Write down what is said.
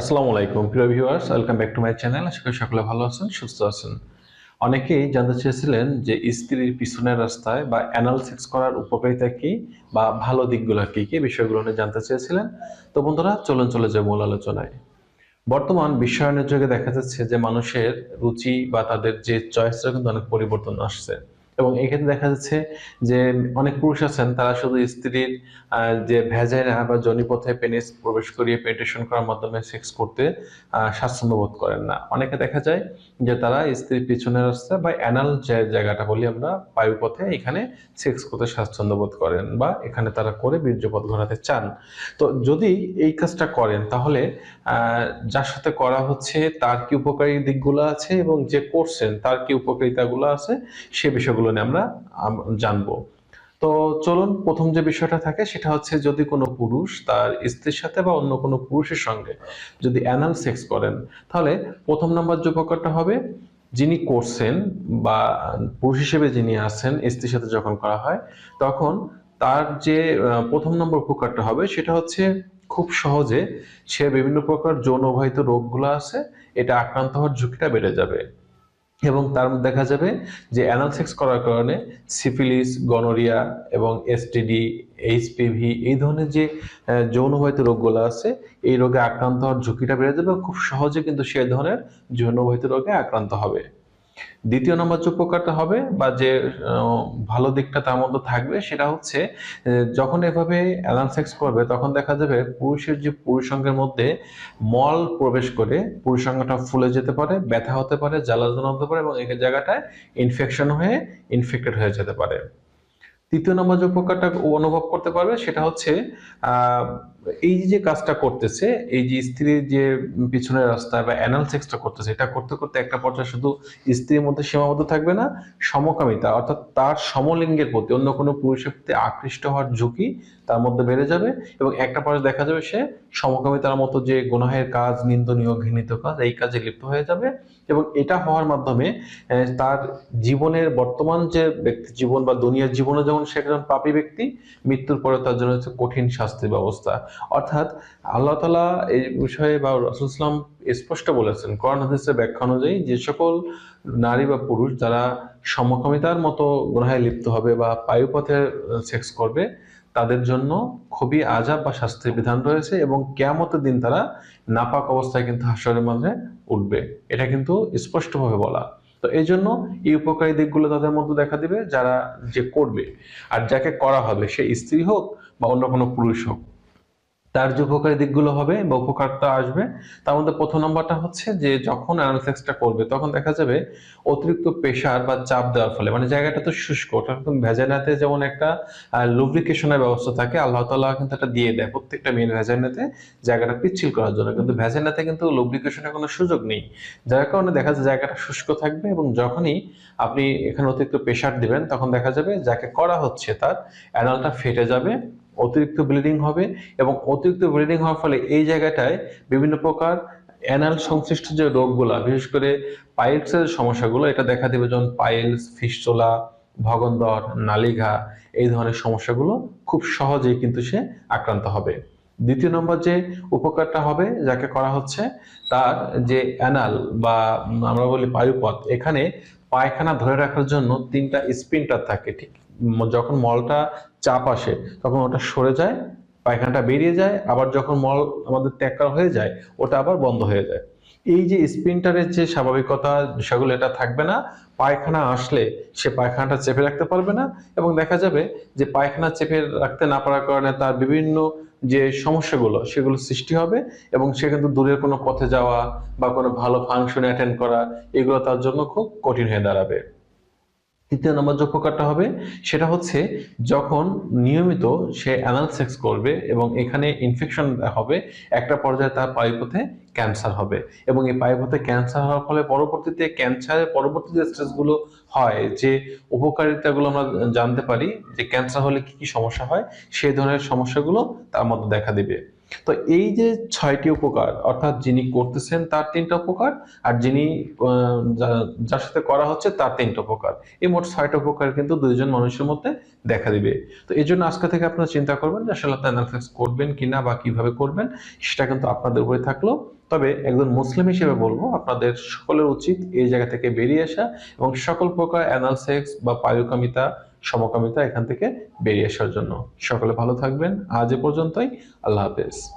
আসসালামু আলাইকুম, প্রিয় viewers welcome back to my channel আশা করি সকলে ভালো আছেন, সুস্থ আছেন। অনেকেই জানতে চেয়েছিলেন যে স্ত্রীর পিছনের রাস্তায় বা অ্যানাল সেক্স করার উপকারিতা কি বা ভালো দিকগুলো কি কি বিষয়গুলো নিয়ে জানতে চেয়েছিলেন। তো বন্ধুরা, চলুন চলে যায় মূল আলোচনায়। বর্তমান বিশ্বায়নের যুগে দেখা যাচ্ছে যে মানুষের রুচি বা তাদের যে চয়েসটা কিন্তু অনেক পরিবর্তন আসছে। এবং এক্ষেত্রে দেখা যাচ্ছে যে অনেক পুরুষ আছেন, তারা শুধু স্ত্রীর যে ভেজাইনা বা জনিপথে পেনিস প্রবেশ করিয়ে পেনিট্রেশন করার মাধ্যমে সেক্স করতে স্বাচ্ছন্দ্য বোধ করেন না। অনেকে দেখা যায় যে তারা স্ত্রীর পিছনের রাস্তা বা অ্যানাল যে জায়গাটা বলি আমরা, বায়ুপথে এখানে সেক্স করতে স্বাচ্ছন্দ্য বোধ করেন বা এখানে তারা করে বীর্যপথ ঘটাতে চান। তো যদি এই কাজটা করেন, তাহলে যার সাথে করা হচ্ছে, তার কি উপকারী দিকগুলো আছে এবং যে করছেন, তার কি উপকারিতাগুলো আছে, সে বিষয়গুলো নিয়ে আমরা আম- জানব। তো চলুন, প্রথম যে বিষয়টা থাকে সেটা হচ্ছে যদি কোনো পুরুষ তার স্ত্রীর সাথে বা অন্য কোনো পুরুষের সঙ্গে যদি অ্যানাল সেক্স করেন, তাহলে প্রথম নাম্বার যে উপকারটা হবে, যিনি করছেন বা পুরুষ হিসেবে যিনি আছেন, স্ত্রীর সাথে যখন করা হয়, তখন তার যে প্রথম নম্বর উপকারটা হবে সেটা হচ্ছে খুব সহজে সে বিভিন্ন প্রকার যৌনবাহিত রোগগুলো আছে, এটা আক্রান্ত হওয়ার ঝুঁকিটা বেড়ে যাবে। এবং তার মধ্যে দেখা যাবে যে অ্যানাল সেক্স করার কারণে সিফিলিস গনোরিয়া এবং এসটিডি এইচপিভি এই ধরনের যে যৌনবাহিত রোগগুলো আছে, এই রোগে আক্রান্ত হওয়ার ঝুঁকিটা বেড়ে যাবে খুব সহজে কিন্তু সেই ধরনের যৌনবাহিত রোগে আক্রান্ত হবে। দ্বিতীয় নম্বর যে উপকারটা হবে বা যে ভালো দিকটা তার মধ্যে থাকবে সেটা হচ্ছে যখন এভাবে অ্যানাল সেক্স করবে তখন দেখা যাবে পুরুষের যে পুরুষাঙ্গের মধ্যে মল প্রবেশ করে পুরুষাঙ্গটা ফুলে যেতে পারে, ব্যথা হতে পারে জ্বালাতন হতে পারে এবং এই জায়গাটায় ইনফেকশন হয়ে ইনফেক্টেড হয়ে যেতে পারে। তৃতীয় নম্বর যে উপকারটা অনুভব করতে পারবে সেটা হচ্ছে এই যে কাজটা করতেছে, এই যে স্ত্রীর যে পিছনের রাস্তা বা অ্যানাল সেক্সটা করতেছে, এটা করতে করতে একটা পর্যায়ে শুধু স্ত্রীর মধ্যে সীমাবদ্ধ থাকবে না, সমকামিতা, অর্থাৎ তার সমলিঙ্গের প্রতি অন্য কোনো পুরুষের প্রতি আকৃষ্ট হওয়ার ঝুঁকি তার মধ্যে বেড়ে যাবে এবং একটা পর্যায়ে দেখা যাবে সে সমকামিতার মতো যে গুনাহের কাজ, নিন্দনীয়, ঘৃণিত কাজ, এই কাজে লিপ্ত হয়ে যাবে এবং এটা হওয়ার মাধ্যমে তার জীবনের বর্তমান যে ব্যক্তি জীবন বা দুনিয়ার জীবনে যেমন সে একজন পাপী ব্যক্তি, মৃত্যুর পরে তার জন্য হচ্ছে কঠিন শাস্তির ব্যবস্থা। অর্থাৎ আল্লাহ তালা এই বিষয়ে বা রসুল ইসলাম স্পষ্ট বলেছেন, কোরআন হাদিসের ব্যাখ্যা অনুযায়ী যে সকল নারী বা পুরুষ যারা সমকামিতার মতো গুনাহে লিপ্ত হবে বা পায়ুপথে সেক্স করবে, তাদের জন্য খুবই আজাব বা শাস্তির বিধান রয়েছে এবং কেয়ামতের দিন তারা নাপাক অবস্থায় কিন্তু হাসরের মাঝে উঠবে। এটা কিন্তু স্পষ্টভাবে বলা। তো এই জন্য এই উপকারী দিকগুলো তাদের মধ্যে দেখা দিবে যারা যে করবে। আর যাকে করা হবে, সে স্ত্রী হোক বা অন্য কোনো পুরুষ হোক তার যে উপকারী দিকগুলো হবে বা উপকারটা আসবে, তার মধ্যে প্রথম নম্বরটা হচ্ছে যে যখন অ্যানালিসিসটা করবে, তখন দেখা যাবে অতিরিক্ত প্রেশার বা চাপ দেওয়ার ফলে মানে জায়গাটা তো শুষ্ক, ওটা কিন্তু ভেজানাতে যেমন একটা লুব্রিকেশনের ব্যবস্থা থাকে, আল্লাহ তাআলা কিন্তু এটা দিয়ে দেয় প্রত্যেকটা মেয়ের ভেজানাতে জায়গাটা পিচ্ছিল করার জন্য, কিন্তু ভেজানাতে কিন্তু লুব্রিকেশনের কোনো সুযোগ নেই। যার কারণে দেখা যায় জায়গাটা শুষ্ক থাকবে এবং যখনই আপনি এখানে অতিরিক্ত প্রেশার দিবেন, তখন দেখা যাবে যাকে করা হচ্ছে তার অ্যানালটা ফেটে যাবে অতিরিক্ত ব্লিডিং হবে এবং অতিরিক্ত ব্লিডিং হওয়ার ফলে এই জায়গাটায় বিভিন্ন প্রকার অ্যানাল সংশ্লিষ্ট যে রোগগুলা, বিশেষ করে পাইলসের সমস্যাগুলো, এটা দেখা দেবে যেমন পাইলস ফিস্টোলা ভগন্দর, নালিঘা, এই ধরনের সমস্যাগুলো খুব সহজেই কিন্তু সে আক্রান্ত হবে। দ্বিতীয় নম্বর যে উপকারটা হবে, যাকে করা হচ্ছে, তার যে অ্যানাল বা আমরা বলি বায়ুপথ এখানে পায়খানা ধরে রাখার জন্য তিনটা স্পিনটার থাকে, ঠিক? যখন মলটা চাপ আসে, তখন ওটা সরে যায়, পায়খানাটা বেরিয়ে যায়, আবার যখন মল আমাদের ত্যাগ হয়ে যায়, ওটা আবার বন্ধ হয়ে যায়। এই যে স্পিনটারের যে স্বাভাবিকতা বিষয়গুলো, এটা থাকবে না। পায়খানা আসলে সে পায়খানাটা চেপে রাখতে পারবে না এবং দেখা যাবে যে পায়খানা চেপে রাখতে না পারার কারণে তার বিভিন্ন যে সমস্যাগুলো, সেগুলো সৃষ্টি হবে এবং সে কিন্তু দূরের কোনো পথে যাওয়া বা কোনো ভালো ফাংশন অ্যাটেন্ড করা, এগুলো তার জন্য খুব কঠিন হয়ে দাঁড়াবে। তৃতীয় নম্বর যে উপকারটা হবে, সেটা হচ্ছে যখন নিয়মিত সে অ্যানাল সেক্স করবে এবং এখানে ইনফেকশন হবে, একটা পর্যায়ে তার পায়ুপথে ক্যান্সার হবে। এবং এই পায়ুপথে ক্যান্সার হওয়ার ফলে পরবর্তীতে ক্যান্সারের পরবর্তী যে স্টেজগুলো হয়। যে উপকারিতাগুলো আমরা জানতে পারি, যে ক্যান্সার হলে কি কি সমস্যা হয়, সেই ধরনের সমস্যাগুলো তার মধ্যে দেখা দিবে। তো এই যে ছয়টি উপকার, অর্থাৎ যিনি করতেছেন তার তিনটা উপকার আর যিনি যার সাথে করা হচ্ছে তার তিনটা উপকার। এই মোট ছয়টা উপকার কিন্তু দুইজন মানুষের মধ্যে দেখা দিবে। তো এই জন্য আজকে থেকে আপনারা চিন্তা করবেন যে আসলে আপনি অ্যানালাইসিস করবেন কিনা বা কীভাবে করবেন, সেটা কিন্তু আপনাদের উপরে থাকল। তবে একজন মুসলিম হিসেবে বলব, আপনাদের সকলের উচিত এই জায়গা থেকে বেরিয়ে আসা এবং সকল প্রকার অ্যানাল সেক্স বা পায়ুকামিতা সমকামিতা এখান থেকে বেরিয়ে আসার জন্য। সকলে ভালো থাকবেন। আজ এ পর্যন্তই। আল্লাহ হাফেজ।